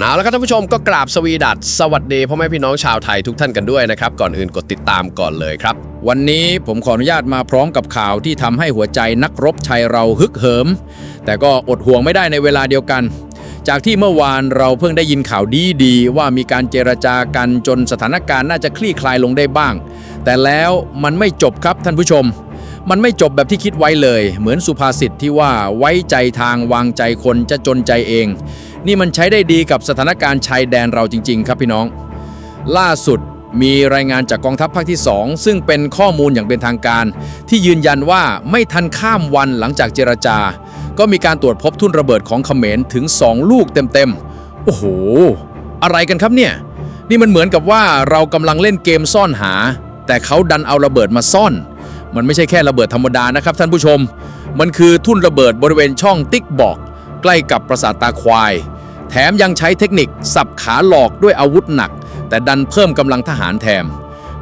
เอาละครับท่านผู้ชมก็กราบสวีดัสสวัสดีพ่อแม่พี่น้องชาวไทยทุกท่านกันด้วยนะครับ ก่อนอื่นกดติดตามก่อนเลยครับ วันนี้ผมขออนุญาตมาพร้อมกับข่าวที่ทำให้หัวใจนักรบไทยเราฮึกเหิม แต่ก็อดห่วงไม่ได้ในเวลาเดียวกัน จากที่เมื่อวานเราเพิ่งได้ยินข่าวดีดีๆ ว่ามีการเจรจากันจนสถานการณ์น่าจะคลี่คลายลงได้บ้าง แต่แล้วมันไม่จบครับท่านผู้ชมมันไม่จบแบบที่คิดไว้เลย เหมือนสุภาษิตที่ว่าไว้ใจทางวางใจคนจะจนใจเอง นี่มันใช้ได้ดีกับสถานการณ์ชายแดนเราจริง ๆ ครับพี่น้อง ล่าสุดมีรายงานจากกองทัพภาคที่ 2 ซึ่งเป็นข้อมูลอย่างเป็นทางการ ที่ยืนยันว่าไม่ทันข้ามวันหลังจากเจรจา ก็มีการตรวจพบทุ่นระเบิดของเขมรถึง 2 ลูกเต็มๆ โอ้โห อะไรกันครับเนี่ย นี่มันเหมือนกับว่าเรากำลังเล่นเกมซ่อนหา แต่เขาดันเอาระเบิดมาซ่อน มันไม่ใช่แค่ระเบิดธรรมดานะครับท่านผู้ชม มันคือทุ่นระเบิดบริเวณช่องติ๊กบอก ใกล้กับปราสาทตาควาย แถมยังใช้เทคนิคสับขาหลอกด้วยอาวุธหนัก แต่ดันเพิ่มกำลังทหารแถม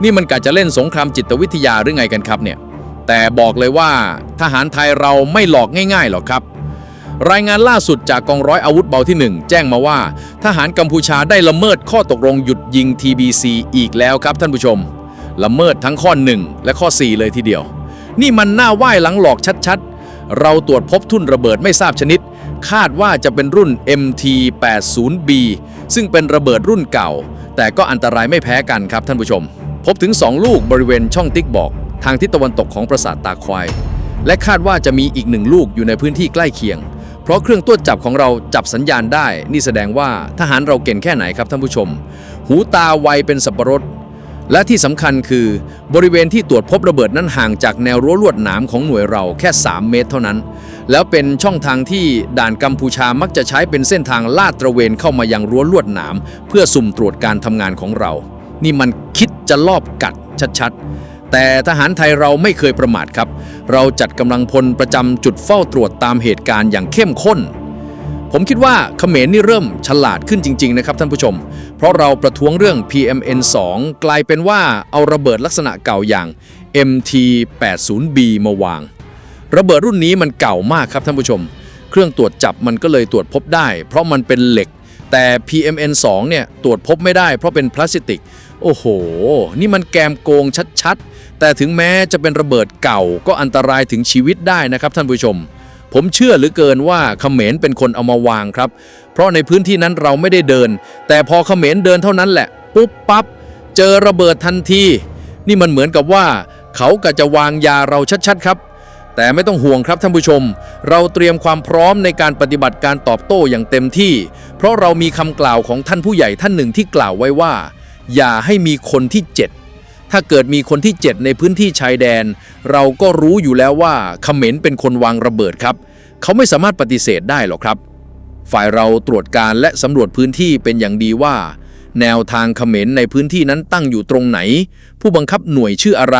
นี่มันกะจะเล่นสงครามจิตวิทยาหรือไงกันครับเนี่ย แต่บอกเลยว่าทหารไทยเราไม่หลอกง่ายๆหรอกครับ รายงานล่าสุดจากกองร้อยอาวุธเบาที่ 1 แจ้งมาว่า ทหารกัมพูชาได้ละเมิดข้อตกลงหยุดยิง TBC อีกแล้วครับท่านผู้ชม ละเมิดทั้งข้อ 1 และข้อ 4 เลยทีเดียว นี่มันหน้าไหว้หลังหลอกชัดๆ เราตรวจพบทุ่นระเบิดไม่ทราบชนิด คาดว่าจะเป็นรุ่น MT80B ซึ่งเป็นระเบิดรุ่นเก่า แต่ก็อันตรายไม่แพ้กันครับท่านผู้ชม พบถึง 2 ลูกบริเวณช่องติ๊กบอก ทางทิศตะวันตกของปราสาทตาควาย และคาดว่าจะมีอีกหนึ่งลูกอยู่ในพื้นที่ใกล้เคียง เพราะเครื่องตรวจจับของเราจับสัญญาณได้ นี่แสดงว่าทหารเราเก่งแค่ไหนครับท่านผู้ชม หูตาไวเป็นสับปะรด และที่สำคัญคือบริเวณที่ตรวจพบระเบิดนั้นห่างจากแนวรั้วลวดหนามของหน่วยเราแค่ 3 เมตรเท่านั้น แล้วเป็นช่องทางที่ด่านกัมพูชามักจะใช้เป็นเส้นทางลาดตระเวนเข้ามายังรั้วลวดหนามเพื่อสุ่มตรวจการทำงานของเรา นี่มันคิดจะลอบกัดชัดๆ แต่ทหารไทยเราไม่เคยประมาทครับ เราจัดกำลังพลประจำจุดเฝ้าตรวจตามเหตุการณ์อย่างเข้มข้น ผมคิดว่าเขมรนี่เริ่มฉลาดขึ้นจริง ๆ นะครับท่านผู้ชม เพราะเราประท้วงเรื่อง PMN2 กลายเป็นว่าเอาระเบิดลักษณะเก่าอย่าง MT80B มาวาง ระเบิดรุ่นนี้มันเก่ามากครับท่านผู้ชม เครื่องตรวจจับมันก็เลยตรวจพบได้ เพราะมันเป็นเหล็ก แต่ PMN2 เนี่ยตรวจพบไม่ได้เพราะเป็นพลาสติก โอ้โห นี่มันแกมโกงชัดๆ แต่ถึงแม้จะเป็นระเบิดเก่าก็อันตรายถึงชีวิตได้นะครับท่านผู้ชม ผมเชื่อหลือเกินว่าเขมรเป็นคนเอามาวางครับ เพราะในพื้นที่นั้นเราไม่ได้เดิน แต่พอเขมรเดินเท่านั้นแหละ ปุ๊บปั๊บเจอระเบิดทันที นี่มันเหมือนกับว่า เขากะจะวางยาเราชัดๆครับ แต่ไม่ต้องห่วงครับท่านผู้ชม เราเตรียมความพร้อมในการปฏิบัติการตอบโต้อย่างเต็มที่ เพราะเรามีคำกล่าวของท่านผู้ใหญ่ท่านหนึ่งที่กล่าวไว้ว่า อย่าให้มีคนที่เจ็ด ถ้าเกิดมีคนที่ 7 ในพื้นที่ชายแดน เราก็รู้อยู่แล้วว่าเขมรเป็นคนวางระเบิดครับ เขาไม่สามารถปฏิเสธได้หรอกครับ ฝ่ายเราตรวจการและสำรวจพื้นที่เป็นอย่างดีว่า แนวทางเขมรในพื้นที่นั้นตั้งอยู่ตรงไหน ผู้บังคับหน่วยชื่ออะไร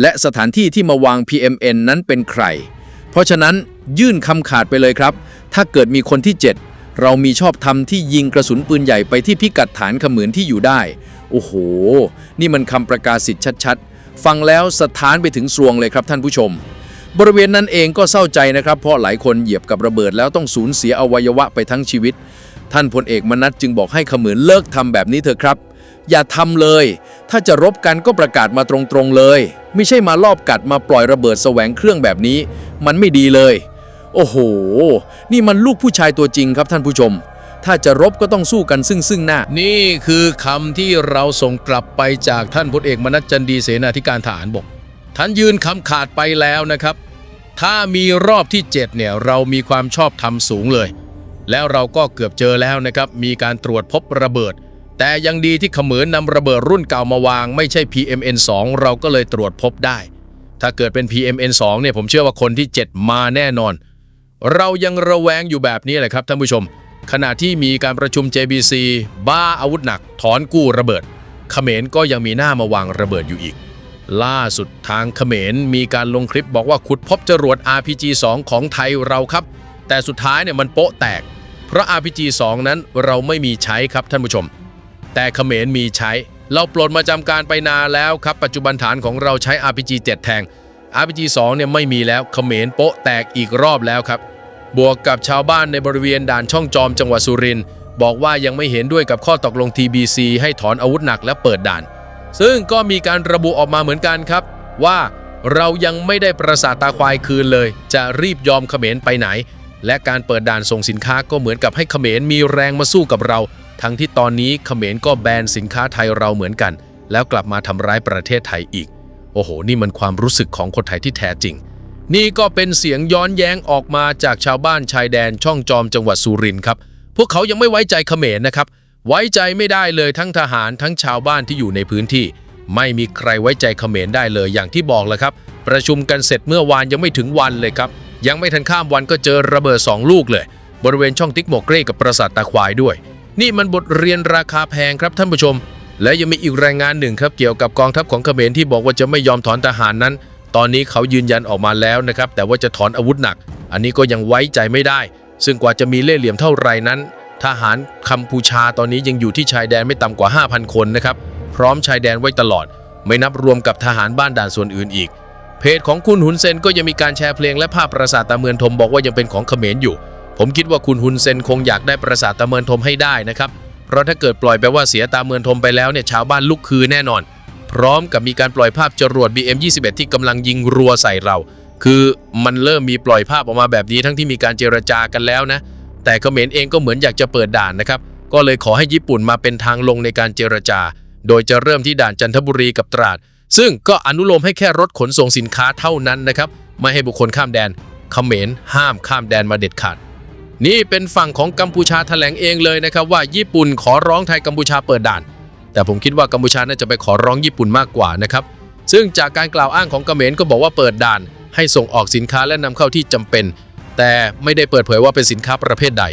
และสถานที่ที่มาวาง PMN นั้นเป็นใคร เพราะฉะนั้นยื่นคำขาดไปเลยครับ ถ้าเกิดมีคนที่ 7 เรามีชอบธรรมที่ยิงกระสุนปืนใหญ่ไปที่พิกัดฐานขมืนที่อยู่ได้ โอ้โห นี่มันคำประกาศสิทธิ์ชัดๆ ฟังแล้วสถานไปถึงสวงเลยครับท่านผู้ชม บริเวณนั้นเองก็เศร้าใจนะครับ เพราะหลายคนเหยียบกับระเบิดแล้วต้องสูญเสียอวัยวะไปทั้งชีวิต ท่านพลเอกมนัสจึงบอกให้ขมืนเลิกทำแบบนี้เถอะครับ อย่าทำเลย ถ้าจะรบกันก็ประกาศมาตรงๆเลย ไม่ใช่มาลอบกัดมาปล่อยระเบิดแสวงเครื่องแบบนี้ มันไม่ดีเลย โอ้โห นี่มันลูกผู้ชายตัวจริงครับท่านผู้ชม ถ้าจะรบก็ต้องสู้กันซึ่งซึ่งหน้า นี่คือคำที่เราส่งกลับไปจากท่านพลเอกมนัสจันดีเสนาธิการทหารบกท่านยืนคำขาดไปแล้วนะครับ ถ้ามีรอบที่ 7 เนี่ย เรามีความชอบธรรมสูงเลย แล้วเราก็เกือบเจอแล้วนะครับ มีการตรวจพบระเบิด แต่ยังดีที่ขมือนนำระเบิดรุ่นเก่ามาวาง ไม่ใช่ PMN2 เราก็เลยตรวจพบได้ ถ้าเกิดเป็น PMN2 เนี่ยผมเชื่อว่าคนที่ 7 มาแน่นอน เรายังระแวงอยู่แบบนี้แหละครับท่านผู้ชม ขณะที่มีการประชุม JBC บ้าอาวุธหนัก ถอนกู้ระเบิด เขมรก็ยังมีหน้ามาวางระเบิดอยู่อีก ล่าสุดทางเขมรมีการลงคลิปบอกว่าขุดพบจรวด RPG 2 ของไทยเราครับ แต่สุดท้ายเนี่ยมันโป๊ะแตก เพราะ RPG 2 นั้นเราไม่มีใช้ครับท่านผู้ชม แต่เขมรมีใช้ เราปลดมาจำการไปนานแล้วครับ ปัจจุบันฐานของเราใช้ RPG 7 แทง RPG 2เนี่ยไม่มีแล้วเขมรโปะแตกอีกรอบแล้วครับ บวกกับชาวบ้านในบริเวณด่านช่องจอมจังหวัดสุรินทร์บอกว่ายังไม่เห็นด้วยกับข้อตกลง TBC ให้ถอนอาวุธหนักและเปิดด่าน ซึ่งก็มีการระบุออกมาเหมือนกันครับ ว่าเรายังไม่ได้ประสาทตาควายคืนเลย จะรีบยอมเขมรไปไหน และการเปิดด่านส่งสินค้าก็เหมือนกับให้เขมรมีแรงมาสู้กับเรา ทั้งที่ตอนนี้เขมรก็แบนสินค้าไทยเราเหมือนกัน แล้วกลับมาทำร้ายประเทศไทยอีก โอ้โห นี่มันความรู้สึกของคนไทยที่แท้จริง นี่ก็เป็นเสียงย้อนแย้งออกมาจากชาวบ้านชายแดนช่องจอมจังหวัดสุรินทร์ครับ พวกเขายังไม่ไว้ใจเขมรนะครับ ไว้ใจไม่ได้เลยทั้งทหารทั้งชาวบ้านที่อยู่ในพื้นที่ ไม่มีใครไว้ใจเขมรได้เลยอย่างที่บอกแหละครับ ประชุมกันเสร็จเมื่อวานยังไม่ถึงวันเลยครับ ยังไม่ทันข้ามวันก็เจอระเบิดสองลูกเลย บริเวณช่องติ๊กหมกเกรกับปราสาทตาควายด้วย นี่มันบทเรียนราคาแพงครับท่านผู้ชม และยังมีอีกรายงานหนึ่งครับเกี่ยวกับกองทัพของเขมรที่บอกว่าจะไม่ยอมถอนทหารนั้น ตอนนี้เขายืนยันออกมาแล้วนะครับ แต่ว่าจะถอนอาวุธหนัก อันนี้ก็ยังไว้ใจไม่ได้ ซึ่งกว่าจะมีเล่ห์เหลี่ยมเท่าไหร่นั้น ทหารกัมพูชาตอนนี้ยังอยู่ที่ชายแดนไม่ต่ำกว่า 5,000 คนนะครับ พร้อมชายแดนไว้ตลอด ไม่นับรวมกับทหารบ้านด่านส่วนอื่นอีก เพจของคุณหุนเซนก็ยังมีการแชร์เพลงและภาพปราสาทตาเมือนทมบอกว่ายังเป็นของเขมรอยู่ ผมคิดว่าคุณหุนเซนคงอยากได้ปราสาทตาเมือนทมให้ได้นะครับ เพราะถ้าเกิดปล่อยไปว่าเสียตาเมือนทมไปแล้วเนี่ยชาวบ้านลุกคือแน่นอน พร้อมกับมีการปล่อยภาพจรวด BM21 ที่กำลังยิงรัวใส่เรา คือมันเริ่มมีปล่อยภาพออกมาแบบนี้ทั้งที่มีการเจรจากันแล้วนะ แต่เขมรเองก็เหมือนอยากจะเปิดด่านนะครับ ก็เลยขอให้ญี่ปุ่นมาเป็นทางลงในการเจรจา โดยจะเริ่มที่ด่านจันทบุรีกับตราด ซึ่งก็อนุโลมให้แค่รถขนส่งสินค้าเท่านั้นนะครับ ไม่ให้บุคคลข้ามแดน เขมรห้ามข้ามแดนมาเด็ดขาด นี่เป็นฝั่งของกัมพูชาแถลงเองเลยนะครับว่าญี่ปุ่นขอร้องไทยกัมพูชาเปิดด่าน แต่ผมคิดว่ากัมพูชาน่าจะไปขอร้องญี่ปุ่นมากกว่านะครับซึ่งจากการกล่าวอ้างของเขมรก็บอกว่าเปิดด่าน ให้ส่งออกสินค้าและนำเข้าที่จำเป็น แต่ไม่ได้เปิดเผยว่าเป็นสินค้าประเภทใด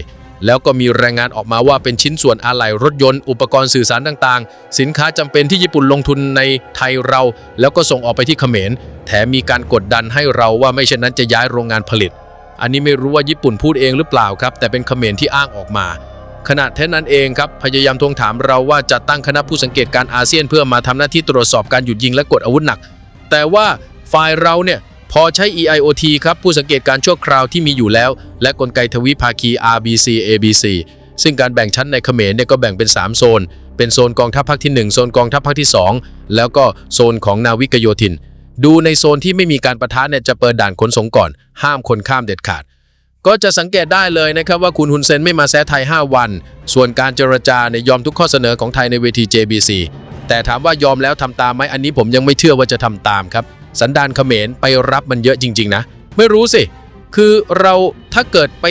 แล้วก็มีรายงานออกมาว่าเป็นชิ้นส่วนอะไหล่รถยนต์อุปกรณ์สื่อสารต่างๆ สินค้าจำเป็นที่ญี่ปุ่นลงทุนในไทยเรา แล้วก็ส่งออกไปที่เขมรแถมมีการกดดันให้เราว่าไม่เช่นนั้นจะย้ายโรงงานผลิต อันนี้ไม่รู้ว่าญี่ปุ่นพูดเองหรือเปล่าครับ แต่เป็นเขมรที่อ้างออกมา ขณะเท่านั้นเองครับ พยายามทวงถามเราว่าจะตั้งคณะผู้สังเกตการอาเซียนเพื่อมาทำหน้าที่ตรวจสอบการหยุดยิงและกดอาวุธหนัก แต่ว่าฝ่ายเราเนี่ยพอใช้ EIOT ครับผู้สังเกตการชั่วคราวที่มีอยู่แล้ว และกลไกทวิภาคี RBC ABC ซึ่งการแบ่งชั้นในเขมรเนี่ยก็แบ่งเป็น 3 โซน เป็นโซนกองทัพภาคที่ 1 โซนกองทัพภาคที่ 2 แล้วก็โซนของนาวิกโยธิน ดูในโซนที่ไม่มีการประทะเนี่ยจะเปิดด่านขนส่งก่อน ห้ามคนข้ามเด็ดขาด ก็จะสังเกตได้เลยนะครับว่าคุณฮุนเซนไม่มาแซะไทย 5 วัน ส่วนการเจรจาเนี่ยยอมทุกข้อเสนอของไทยในเวที JBC แต่ถามว่ายอมแล้วทำตามไหมอันนี้ผมยังไม่เชื่อว่าจะทำตามครับ สันดานเขมรไปรับมันเยอะจริง ๆ นะ ไม่รู้สิ คือเราถ้าเกิดไป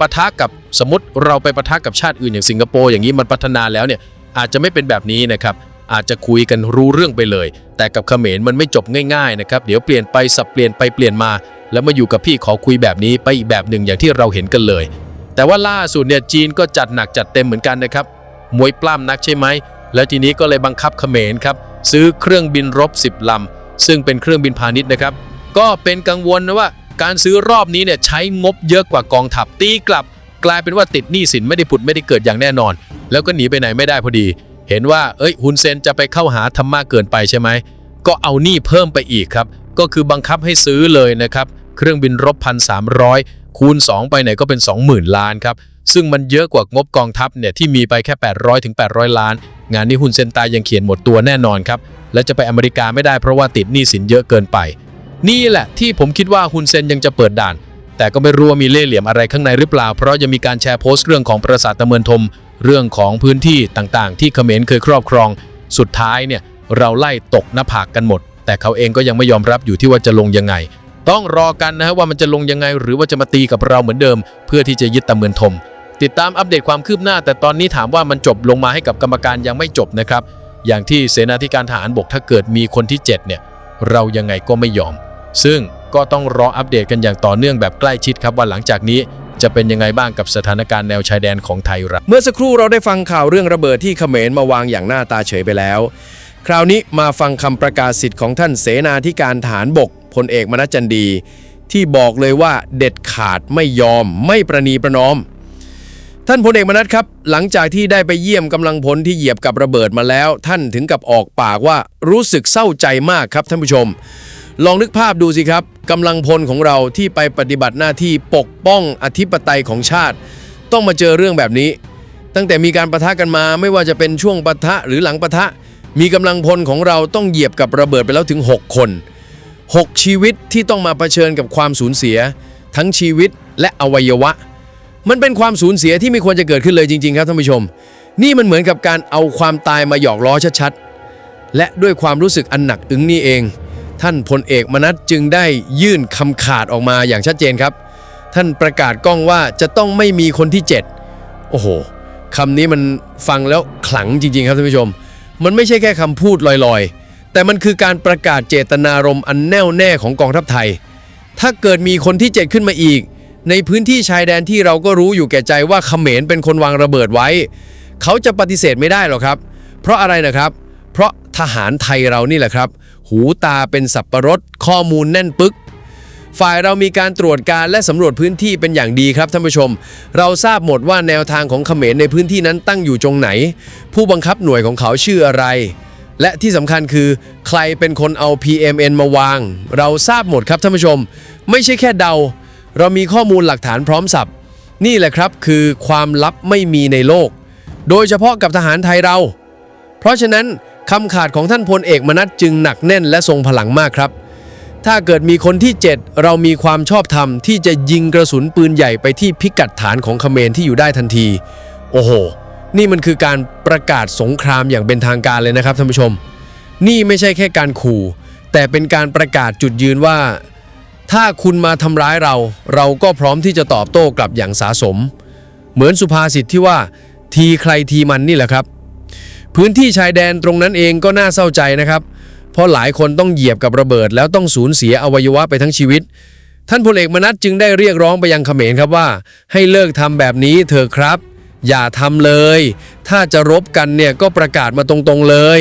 ปะทะกับสมมติเราไปปะทะกับชาติอื่นอย่างสิงคโปร์อย่างนี้มันพัฒนาแล้วเนี่ยอาจจะไม่เป็นแบบนี้นะครับ อาจจะคุยกันรู้เรื่องไปเลย แต่กับเขมรมันไม่จบง่ายๆนะครับ เดี๋ยวเปลี่ยนไปสับเปลี่ยนไปเปลี่ยนมา แล้วมาอยู่กับพี่ขอคุยแบบนี้ไปอีกแบบหนึ่งอย่างที่เราเห็นกันเลย แต่ว่าล่าสุดเนี่ยจีนก็จัดหนักจัดเต็มเหมือนกันนะครับมวยปล้ำนักใช่ไหมแล้วทีนี้ก็เลยบังคับเขมรครับซื้อเครื่องบินรบ 10ลำซึ่งเป็นเครื่องบินพาณิชย์นะครับ ก็เป็นกังวลนะว่า การซื้อรอบนี้เนี่ยใช้งบเยอะกว่ากองทัพตีกลับ กลายเป็นว่าติดหนี้สินไม่ได้ผุดไม่ได้เกิดอย่างแน่นอน แล้วก็หนีไปไหนไม่ได้พอดี เห็นว่าเอ้ยฮุนเซนจะไปเข้าหาธรรมะเกินไปใช่ไหมก็เอาหนี้เพิ่มไปอีกครับ ก็คือบังคับให้ซื้อเลยนะครับ เครื่องบินรบพันสามร้อยคูณ 2 ไปไหนก็เป็น 20,000 ล้านครับ ซึ่งมันเยอะกว่างบกองทัพเนี่ยที่มีไปแค่ 800ถึง800 ล้าน งานนี้ฮุนเซนตายยังเขียนหมดตัวแน่นอนครับ และจะไปอเมริกาไม่ได้เพราะว่าติดหนี้สินเยอะเกินไป นี่แหละที่ผมคิดว่าฮุนเซนยังจะเปิดด่าน แต่ก็ไม่รู้ว่ามีเล่ห์เหลี่ยมอะไรข้างในหรือเปล่า เพราะยังมีการแชร์โพสต์เรื่องของปราสาทตะเมือนทม เรื่องของพื้นที่ต่างๆ ที่เขมรเคยครอบครอง สุดท้ายเนี่ยเราไล่ตกหน้าผากกันหมด แต่เขาเองก็ยังไม่ยอมรับอยู่ที่ว่าจะลงยังไง ต้องรอกันนะฮะว่ามันจะลงยังไง หรือว่าจะมาตีกับเราเหมือนเดิม เพื่อที่จะยึดตะเมือนทม ติดตามอัปเดตความคืบหน้า แต่ตอนนี้ถามว่ามันจบลงมาให้กับกรรมการยังไม่จบนะครับ อย่างที่เสนาธิการทหารบกถ้าเกิดมีคนที่ 7 เนี่ย เรายังไงก็ไม่ยอม ซึ่งก็ต้องรออัปเดตกันอย่างต่อเนื่องแบบใกล้ชิดครับว่าหลังจากนี้ จะเป็นยังไงบ้างกับสถานการณ์แนวชายแดนของไทยเราเมื่อสักครู่เราได้ฟังข่าวเรื่องระเบิดที่เขมรมาวางอย่างหน้าตาเฉยไปแล้ว คราวนี้มาฟังคำประกาศสิทธิ์ของท่านเสนาธิการฐานบกพลเอกมนัสจันดี ที่บอกเลยว่าเด็ดขาดไม่ยอมไม่ประนีประนอม ท่านพลเอกมนัสครับ หลังจากที่ได้ไปเยี่ยมกำลังพลที่เหยียบกับระเบิดมาแล้ว ท่านถึงกับออกปากว่ารู้สึกเศร้าใจมากครับท่านผู้ชม ลองนึกภาพดูสิครับกำลังพลของเราที่ไปปฏิบัติหน้าที่ปกป้องอธิปไตยของชาติ ต้องมาเจอเรื่องแบบนี้ ตั้งแต่มีการประทะกันมาไม่ว่าจะเป็นช่วงปะทะหรือหลังปะทะ มีกำลังพลของเราต้องเหยียบกับระเบิดไปแล้วถึง 6 คน 6 ชีวิตที่ต้องมาเผชิญกับความสูญเสีย ทั้งชีวิตและอวัยวะ มันเป็นความสูญเสียที่ไม่ควรจะเกิดขึ้นเลยจริง ๆ ครับท่านผู้ชม นี่มันเหมือนกับการเอาความตายมาหยอกล้อชัดๆและด้วยความรู้สึกอันหนักอึ้งนี่เอง ท่านพลเอกมนัสจึงได้ยื่นคำขาดออกมาอย่างชัดเจนครับ ท่านประกาศกล้องว่าจะต้องไม่มีคนที่ 7 โอ้โหคำนี้มันฟังแล้วขลังจริง ๆ ครับท่านผู้ชม มันไม่ใช่แค่คำพูดลอยๆ แต่มันคือการประกาศเจตนารมณ์อันแน่วแน่ของกองทัพไทย ถ้าเกิดมีคนที่ 7 ขึ้นมาอีก ในพื้นที่ชายแดนที่เราก็รู้อยู่แก่ใจว่าเขมรเป็นคนวางระเบิดไว้ เขาจะปฏิเสธไม่ได้หรอกครับ เพราะอะไรนะครับ เพราะทหารไทยเรานี่แหละครับ หูตาเป็นสับประรด ข้อมูลแน่นปึก ฝ่ายเรามีการตรวจการและสำรวจพื้นที่เป็นอย่างดีครับท่านผู้ชม เราทราบหมดว่าแนวทางของเขมรในพื้นที่นั้นตั้งอยู่ตรงไหน ผู้บังคับหน่วยของเขาชื่ออะไร และที่สำคัญคือ ใครเป็นคนเอา PMN มาวาง เราทราบหมดครับท่านผู้ชม ไม่ใช่แค่เดา เรามีข้อมูลหลักฐานพร้อมสับนี่แหละครับคือความลับไม่มีในโลก โดยเฉพาะกับทหารไทยเรา เพราะฉะนั้น คำขาดของท่านพลเอกมนัสจึงหนักแน่นและทรงพลังมากครับ ถ้าเกิดมีคนที่ 7 เรามีความชอบธรรมที่จะยิงกระสุนปืนใหญ่ไปที่พิกัดฐานของเขมรที่อยู่ได้ทันที โอ้โห นี่มันคือการประกาศสงครามอย่างเป็นทางการเลยนะครับท่านผู้ชม นี่ไม่ใช่แค่การขู่ แต่เป็นการประกาศจุดยืนว่า ถ้าคุณมาทำร้ายเรา เราก็พร้อมที่จะตอบโต้กลับอย่างสาสม เหมือนสุภาษิตที่ว่าทีใครทีมันนี่แหละครับ พื้นที่ชายแดนตรงนั้นเองก็น่าเศร้าใจนะครับ เพราะหลายคนต้องเหยียบกับระเบิด แล้วต้องสูญเสียอวัยวะไปทั้งชีวิต ท่านพลเอกมนัสจึงได้เรียกร้องไปยังเขมรครับว่า ให้เลิกทำแบบนี้เถอะครับ อย่าทำเลย ถ้าจะรบกันเนี่ยก็ประกาศมาตรงๆเลย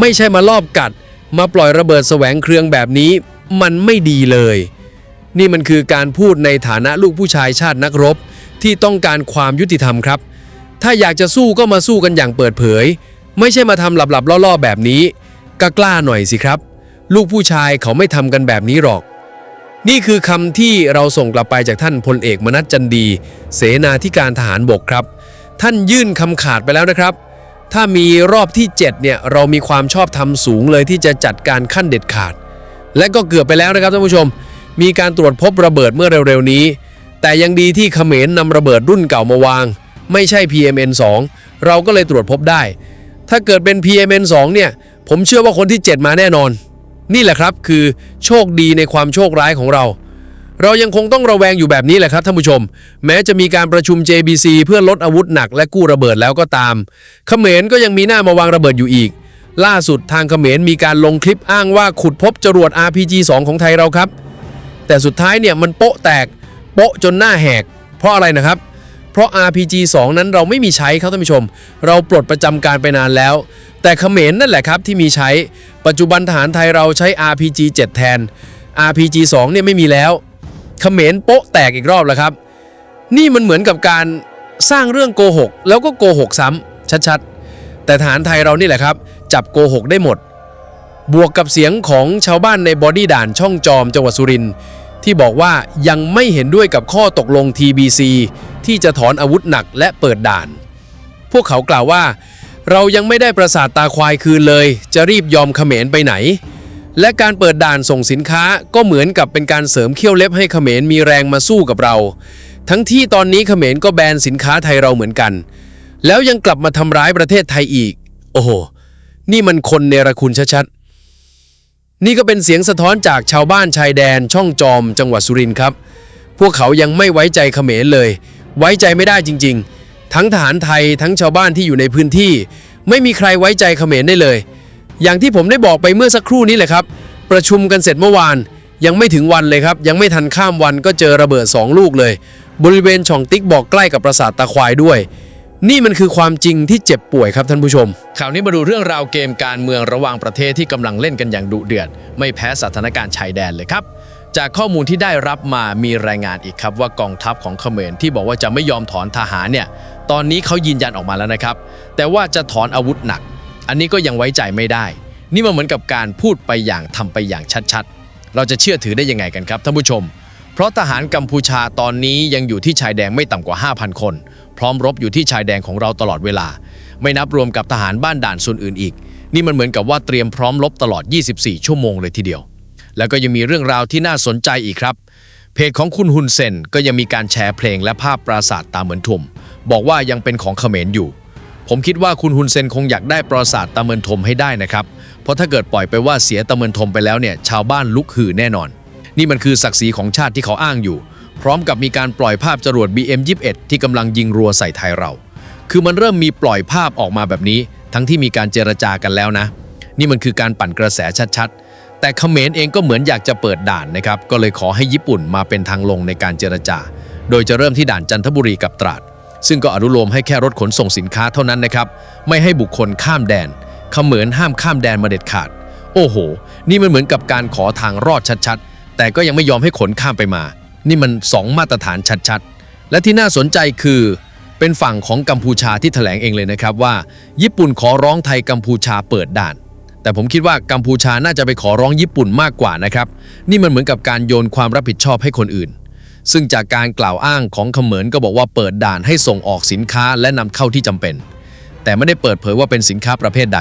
ไม่ใช่มาลอบกัด มาปล่อยระเบิดแสวงเครื่องแบบนี้ มันไม่ดีเลย นี่มันคือการพูดในฐานะลูกผู้ชายชาตินักรบ ที่ต้องการความยุติธรรมครับ ถ้าอยากจะสู้ก็มาสู้กันอย่างเปิดเผย ไม่ใช่มาทำหลับๆล่อๆแบบนี้ก็กล้าหน่อยสิครับ ลูกผู้ชายเขาไม่ทำกันแบบนี้หรอก นี่คือคำที่เราส่งกลับไปจากท่านพลเอกมนัสจันดี เสนาธิการทหารบกครับ ท่านยื่นคำขาดไปแล้วนะครับ ถ้ามีรอบที่ 7 เนี่ย เรามีความชอบธรรมสูงเลยที่จะจัดการขั้นเด็ดขาด และก็เกือบไปแล้วนะครับท่านผู้ชม มีการตรวจพบระเบิดเมื่อเร็วๆนี้ แต่ยังดีที่เขมรนำระเบิดรุ่นเก่ามาวาง ไม่ใช่ PMN 2เราก็เลยตรวจพบได้ ถ้าเกิดเป็น PMN 2เนี่ย ผมเชื่อว่าคนที่ 7 มาแน่นอน นี่แหละครับคือโชคดีในความโชคร้ายของเรา เรายังคงต้องระแวงอยู่แบบนี้แหละครับท่านผู้ชม แม้จะมีการประชุม JBC เพื่อลดอาวุธหนักและกู้ระเบิดแล้วก็ตาม เขมรก็ยังมีหน้ามาวางระเบิดอยู่อีก ล่าสุดทางเขมรมีการลงคลิปอ้างว่าขุดพบจรวด RPG 2 ของไทยเราครับ แต่สุดท้ายเนี่ยมันโป๊ะแตกโป๊ะจนหน้าแหก เพราะอะไรนะครับ ราะ RPG 2 นั้นเราไม่มีใช้ครับท่านผู้ชม เราปลดประจำการไปนานแล้ว แต่เขมรนั่นแหละครับที่มีใช้ ปัจจุบันทหารไทยเราใช้ RPG 7 แทน RPG 2 เนี่ยไม่มีแล้ว เขมรโป๊ะแตกอีกรอบแล้วครับ นี่มันเหมือนกับการสร้างเรื่องโกหกแล้วก็โกหกซ้ำชัดๆ แต่ทหารไทยเรานี่แหละครับ จับโกหกได้หมด บวกกับเสียงของชาวบ้านในบอดี้ด่านช่องจอมจังหวัดสุรินทร์ที่บอกว่ายังไม่เห็นด้วยกับข้อตกลง TBC ที่จะถอนอาวุธหนักและเปิดด่าน พวกเขากล่าวว่า เรายังไม่ได้ประสาทตาควายคืนเลย จะรีบยอมเขมรไปไหน และการเปิดด่านส่งสินค้าก็เหมือนกับเป็นการเสริมเขี้ยวเล็บให้เขมรมีแรงมาสู้กับเรา ทั้งที่ตอนนี้เขมรก็แบนสินค้าไทยเราเหมือนกัน แล้วยังกลับมาทำร้ายประเทศไทยอีก โอ้โห นี่มันคนเนรคุณชัดๆ นี่ก็เป็นเสียงสะท้อนจากชาวบ้านชายแดนช่องจอมจังหวัดสุรินทร์ครับพวกเขายังไม่ไว้ใจเขมรเลย ไว้ใจไม่ได้จริง ๆ ทั้งทหารไทยทั้งชาวบ้านที่อยู่ในพื้นที่ ไม่มีใครไว้ใจเขมรได้เลย อย่างที่ผมได้บอกไปเมื่อสักครู่นี้แหละครับ ประชุมกันเสร็จเมื่อวาน ยังไม่ถึงวันเลยครับ ยังไม่ทันข้ามวันก็เจอระเบิด 2 ลูกเลย บริเวณช่องติ๊กบอกใกล้กับปราสาทตาควายด้วยนี่มันคือความจริงที่เจ็บป่วยครับท่านผู้ชม ข่าวนี้มาดูเรื่องราวเกมการเมืองระหว่างประเทศที่กำลังเล่นกันอย่างดุเดือด ไม่แพ้สถานการณ์ชายแดนเลยครับ จากข้อมูลที่ได้รับมามีรายงานอีกครับว่ากองทัพของเขมรที่บอกว่าจะไม่ยอมถอนทหารเนี่ยตอนนี้เขายืนยันออกมาแล้วนะครับ แต่ว่าจะถอนอาวุธหนัก อันนี้ก็ยังไว้ใจไม่ได้ นี่มันเหมือนกับการพูดไปอย่างทำไปอย่างชัดๆ เราจะเชื่อถือได้ยังไงกันครับท่านผู้ชม เพราะทหารกัมพูชาตอนนี้ยังอยู่ที่ชายแดนไม่ต่ำกว่า 5,000 คน พร้อมรบอยู่ที่ชายแดนของเราตลอดเวลา ไม่นับรวมกับทหารบ้านด่านส่วนอื่นอีก นี่มันเหมือนกับว่าเตรียมพร้อมรบตลอด 24 ชั่วโมงเลยทีเดียว แล้วก็ยังมีเรื่องราวที่น่าสนใจอีกครับ เพจของคุณฮุนเซนก็ยังมีการแชร์เพลงและภาพปราสาทตาเหมือนทมบอกว่ายังเป็นของเขมรอยู่ ผมคิดว่าคุณฮุนเซนคงอยากได้ปราสาทตาเมินทมให้ได้นะครับ เพราะถ้าเกิดปล่อยไปว่าเสียตาเมินทมไปแล้วเนี่ยชาวบ้านลุกฮือแน่นอน นี่มันคือศักดิ์ศรีของชาติที่เขาอ้างอยู่ พร้อมกับมีการปล่อยภาพจรวด BM21 ที่กำลังยิงรัวใส่ไทยเรา คือมันเริ่มมีปล่อยภาพออกมาแบบนี้ ทั้งที่มีการเจรจากันแล้วนะ นี่มันคือการปั่นกระแสชัดๆ แต่เขมรเองก็เหมือนอยากจะเปิดด่านนะครับ ก็เลยขอให้ญี่ปุ่นมาเป็นทางลงในการเจรจา โดยจะเริ่มที่ด่านจันทบุรีกับตราด ซึ่งก็อนุโลมให้แค่รถขนส่งสินค้าเท่านั้นนะครับ ไม่ให้บุคคลข้ามแดน เขมรห้ามข้ามแดนมาเด็ดขาด โอ้โห นี่มันเหมือนกับการขอทางรอดชัดๆ แต่ก็ยังไม่ยอมให้ขนข้ามไปมา นี่มันสองมาตรฐานชัดๆ และที่น่าสนใจคือ เป็นฝั่งของกัมพูชาที่แถลงเองเลยนะครับว่า ญี่ปุ่นขอร้องไทยกัมพูชาเปิดด่าน แต่ผมคิดว่ากัมพูชาน่าจะไปขอร้องญี่ปุ่นมากกว่านะครับ นี่มันเหมือนกับการโยนความรับผิดชอบให้คนอื่น ซึ่งจากการกล่าวอ้างของเขมรก็บอกว่าเปิดด่านให้ส่งออกสินค้าและนำเข้าที่จำเป็น แต่ไม่ได้เปิดเผยว่าเป็นสินค้าประเภทใด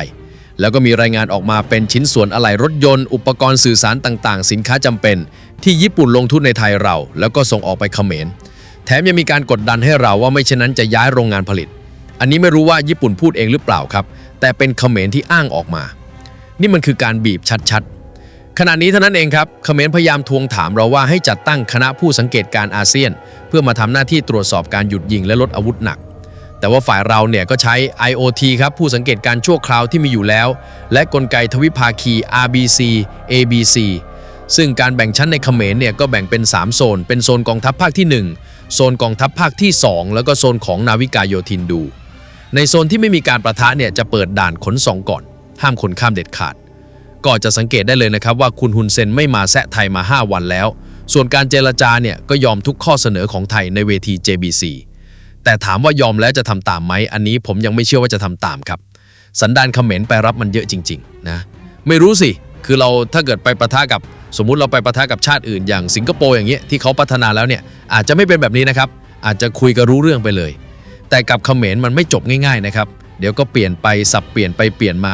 แล้วก็มีรายงานออกมาเป็นชิ้นส่วนอะไหล่รถยนต์ อุปกรณ์สื่อสารต่างๆ สินค้าจำเป็น ที่ญี่ปุ่นลงทุนในไทยเรา แล้วก็ส่งออกไปเขมร แถมยังมีการกดดันให้เราว่าไม่เช่นนั้นจะย้ายโรงงานผลิต อันนี้ไม่รู้ว่าญี่ปุ่นพูดเองหรือเปล่าครับ แต่เป็นเขมรที่อ้างออกมา นี่มันคือการบีบชัดๆ ขณะนี้เท่านั้นเองครับเขมรพยายามทวงถามเราว่าให้จัดตั้งคณะผู้สังเกตการอาเซียน เพื่อมาทำหน้าที่ตรวจสอบการหยุดยิงและลดอาวุธหนัก แต่ว่าฝ่ายเราเนี่ยก็ใช้ IOT ครับผู้สังเกตการชั่วคราวที่มีอยู่แล้ว และกลไกทวิภาคี RBC ABC ซึ่งการแบ่งชั้นในเขมรเนี่ยก็แบ่งเป็น 3 โซน เป็นโซนกองทัพภาคที่ 1 โซนกองทัพภาคที่ 2 แล้วก็โซนของนาวิกาโยธินดู ในโซนที่ไม่มีการประทะเนี่ยจะเปิดด่านขนส่งก่อน ห้ามคนข้ามเด็ดขาด ก็จะสังเกตได้เลยนะครับว่าคุณฮุนเซนไม่มาแซะไทยมา 5 วันแล้ว ส่วนการเจรจาเนี่ยก็ยอมทุกข้อเสนอของไทยในเวที JBC แต่ถามว่ายอมแล้วจะทำตามไหมอันนี้ผมยังไม่เชื่อว่าจะทำตามครับ สันดานเขมรไปรับมันเยอะจริงๆนะไม่รู้สิคือเราถ้าเกิดไปประทะกับสมมุติเราไปประทะกับชาติอื่น อย่างสิงคโปร์อย่างเงี้ยที่เขาพัฒนาแล้วเนี่ยอาจจะไม่เป็นแบบนี้นะครับอาจจะคุยกันรู้เรื่องไปเลย แต่กับเขมรมันไม่จบง่ายๆนะครับ เดี๋ยวก็เปลี่ยนไปสับเปลี่ยนไปเปลี่ยนมา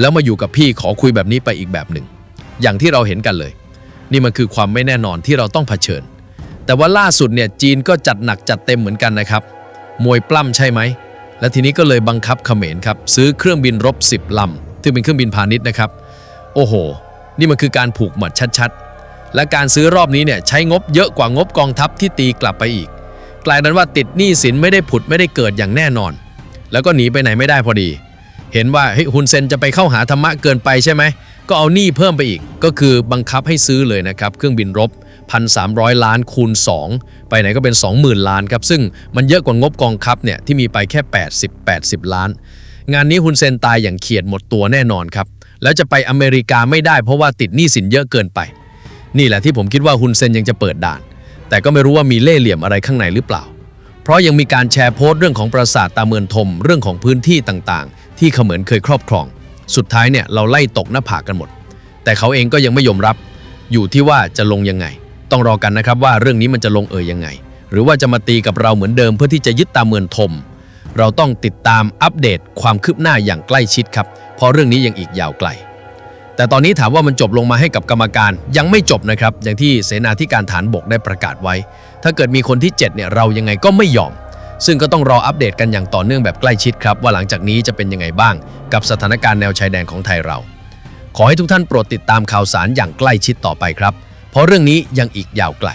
แล้วมาอยู่กับพี่ขอคุยแบบนี้ไปอีกแบบหนึ่ง อย่างที่เราเห็นกันเลย นี่มันคือความไม่แน่นอนที่เราต้องเผชิญ แต่ว่าล่าสุดเนี่ยจีนก็จัดหนักจัดเต็มเหมือนกันนะครับ มวยปล้ำใช่ไหม และทีนี้ก็เลยบังคับเขมรครับซื้อเครื่องบินรบ 10ลำซึ่เป็นเครื่องบินพาณิชย์นะครับ โอ้โห นี่มันคือการผูกหมัดชัดๆ และการซื้อรอบนี้เนี่ยใช้งบเยอะกว่างบกองทัพที่ตีกลับไปอีก กลายเป็นว่าติดหนี้สินไม่ได้ผุดไม่ได้เกิดอย่างแน่นอน แล้วก็หนีไปไหนไม่ได้พอดี เห็นว่าเฮ้ยฮุนเซนจะไปเข้าหาธรรมะเกินไปใช่ไหม ก็เอาหนี้เพิ่มไปอีก ก็คือบังคับให้ซื้อเลยนะครับเครื่องบินรบ 1,300 ล้านคูณ 2 ไปไหนก็เป็น 20,000 ล้านครับ ซึ่งมันเยอะกว่างบกองทัพเนี่ยที่มีไปแค่ 80 80 ล้าน งานนี้ฮุนเซนตายอย่างเขียดหมดตัวแน่นอนครับ แล้วจะไปอเมริกาไม่ได้เพราะว่าติดหนี้สินเยอะเกินไป นี่แหละที่ผมคิดว่าฮุนเซนยังจะเปิดด่าน แต่ก็ไม่รู้ว่ามีเล่เหลี่ยมอะไรข้างในหรือเปล่า เพราะยังมีการแชร์โพสต์เรื่องของปราสาทตาเมือนทมเรื่องของพื้นที่ต่างๆ ที่เขมรเคยครอบครอง สุดท้ายเนี่ยเราไล่ตกหน้าผากกันหมด แต่เขาเองก็ยังไม่ยอมรับ อยู่ที่ว่าจะลงยังไง ต้องรอกันนะครับว่าเรื่องนี้มันจะลงเอ่ยยังไง หรือว่าจะมาตีกับเราเหมือนเดิมเพื่อที่จะยึดตาเมือนทม เราต้องติดตามอัปเดตความคืบหน้าอย่างใกล้ชิดครับ เพราะเรื่องนี้ยังอีกยาวไกล แต่ตอนนี้ถามว่ามันจบลงมาให้กับกรรมการยังไม่จบนะครับ อย่างที่เสนาธิการฐานบกได้ประกาศไว้ ถ้าเกิดมีคนที่7เนี่ยเรายังไงก็ไม่ยอม ซึ่งก็ต้องรออัปเดตกันอย่างต่อเนื่องแบบใกล้ชิดครับ ว่าหลังจากนี้จะเป็นยังไงบ้าง กับสถานการณ์แนวชายแดนของไทยเรา ขอให้ทุกท่านโปรดติดตามข่าวสารอย่างใกล้ชิดต่อไปครับ เพราะเรื่องนี้ยังอีกยาวไกล